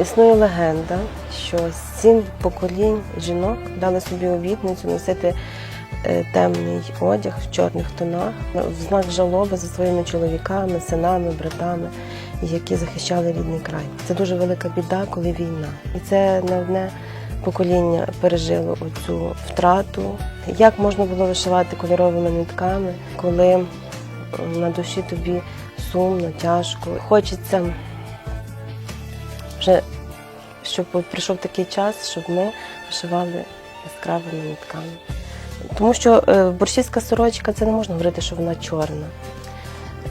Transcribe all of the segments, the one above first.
Існує легенда, що сім поколінь жінок дали собі обітницю носити е, темний одяг в чорних тонах в знак жалоби за своїми чоловіками, синами, братами, які захищали рідний край. Це дуже велика біда, коли війна. І це не одне покоління пережило оцю втрату. Як можна було вишивати кольоровими нитками, коли на душі тобі сумно, тяжко. Хочеться вже щоб прийшов такий час, щоб ми вишивали яскравими нитками. Тому що е, борщівська сорочка це не можна говорити, що вона чорна. Е,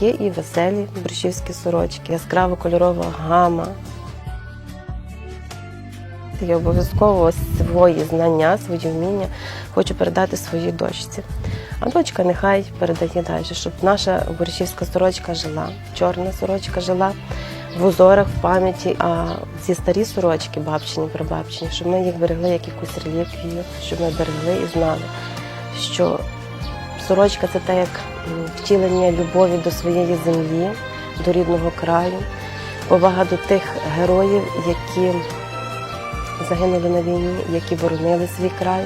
Є і веселі борщівські сорочки, яскрава кольорова гама. Я обов'язково свої знання, свої вміння хочу передати своїй дочці. А дочка нехай передає далі, щоб наша борщівська сорочка жила, чорна сорочка жила в узорах, в пам'яті, а ці старі сорочки, бабчині, прабабчині, щоб ми їх берегли як якусь реліквію, щоб ми берегли і знали, що сорочка це те як втілення любові до своєї землі, до рідного краю, повага до тих героїв, які загинули на війні, які боронили свій край,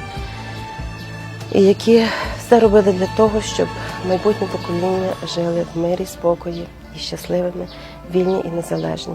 і які все робили для того, щоб майбутнє покоління жили в мирі, спокої і щасливими, вільні і незалежні.